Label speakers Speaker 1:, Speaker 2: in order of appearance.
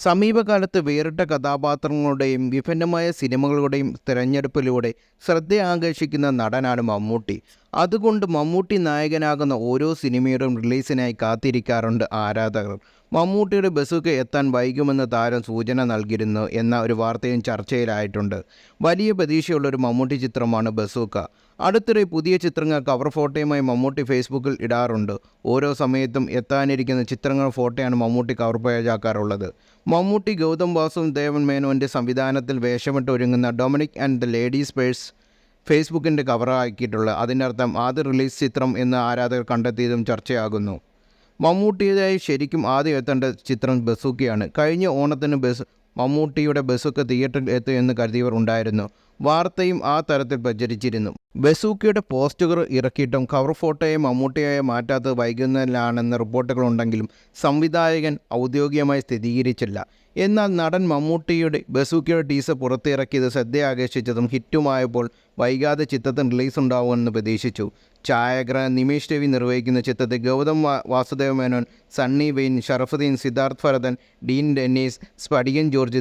Speaker 1: സമീപകാലത്ത് വേറിട്ട കഥാപാത്രങ്ങളുടെയും വിഭിന്നമായ സിനിമകളുടെയും തിരഞ്ഞെടുപ്പിലൂടെ ശ്രദ്ധ ആകർഷിക്കുന്ന നടനാണ് മമ്മൂട്ടി. അതുകൊണ്ട് മമ്മൂട്ടി നായകനാകുന്ന ഓരോ സിനിമയുടെയും റിലീസിനായി കാത്തിരിക്കാറുണ്ട് ആരാധകർ. മമ്മൂട്ടിയുടെ ബസുക്ക് എത്താൻ വൈകുമെന്ന് താരം സൂചന നൽകിയിരുന്നു എന്ന ഒരു വാർത്തയും ചർച്ചയിലായിട്ടുണ്ട്. വലിയ പ്രതീക്ഷയുള്ള ഒരു മമ്മൂട്ടി ചിത്രമാണ് ബസൂക്ക അടുത്തിടെ പുതിയ ചിത്രങ്ങൾ കവർ ഫോട്ടോയുമായി മമ്മൂട്ടി ഫേസ്ബുക്കിൽ ഇടാറുണ്ട്. ഓരോ സമയത്തും എത്താനിരിക്കുന്ന ചിത്രങ്ങൾ ഫോട്ടോയാണ് മമ്മൂട്ടി കവർ പേജാക്കാറുള്ളത് മമ്മൂട്ടി ഗൗതം വാസും ദേവൻ മേനോന്റെ സംവിധാനത്തിൽ വേഷമിട്ട് ഒരുങ്ങുന്ന Dominic and the Ladies Purse ഫേസ്ബുക്കിന്റെ കവറാക്കിയിട്ടുള്ളത് അതിന്റെ അർത്ഥം ആദ്യ റിലീസ് ചിത്രം എന്ന് ആരാധകർ കണ്ടെത്തിയതും ചർച്ചയാകുന്നു. മമ്മൂട്ടിയുടേതായി ശരിക്കും ആദ്യം എത്തേണ്ട ചിത്രം ബസൂക്കിയാണ്. കഴിഞ്ഞ ഓണത്തിന് ബസ് മമ്മൂട്ടിയുടെ ബസൊക്കെ തിയേറ്ററിൽ എത്തുമെന്ന് കരുതിയവർ ഉണ്ടായിരുന്നു. വാർത്തയും ആ തരത്തിൽ പ്രചരിച്ചിരുന്നു. ബസൂക്കിയുടെ പോസ്റ്റുകൾ ഇറക്കിയിട്ടും കവർ ഫോട്ടോയെ മമ്മൂട്ടിയായി മാറ്റാത്തത് വൈകുന്നതിലാണെന്ന് റിപ്പോർട്ടുകളുണ്ടെങ്കിലും സംവിധായകൻ ഔദ്യോഗികമായി സ്ഥിരീകരിച്ചില്ല. എന്നാൽ നടൻ മമ്മൂട്ടിയുടെ ബസൂക്കിയുടെ ടീസർ പുറത്തിറക്കിയത് ശ്രദ്ധയാകർഷിച്ചതും ഹിറ്റുമായപ്പോൾ വൈകാതെ ചിത്രത്തിന് റിലീസ് ഉണ്ടാവുമെന്ന് പ്രതീക്ഷിച്ചു. ഛായാഗ്രഹൻ നിമേഷ് രവി നിർവഹിക്കുന്ന ചിത്രത്തിൽ ഗൗതം വാസുദേവ മേനോൻ സണ്ണി വെയിൻ ഷറഫുദ്ദീൻ സിദ്ധാർത്ഥ് ഭരതൻ ഡീൻ ഡെന്നീസ് സ്പടികൻ ജോർജ്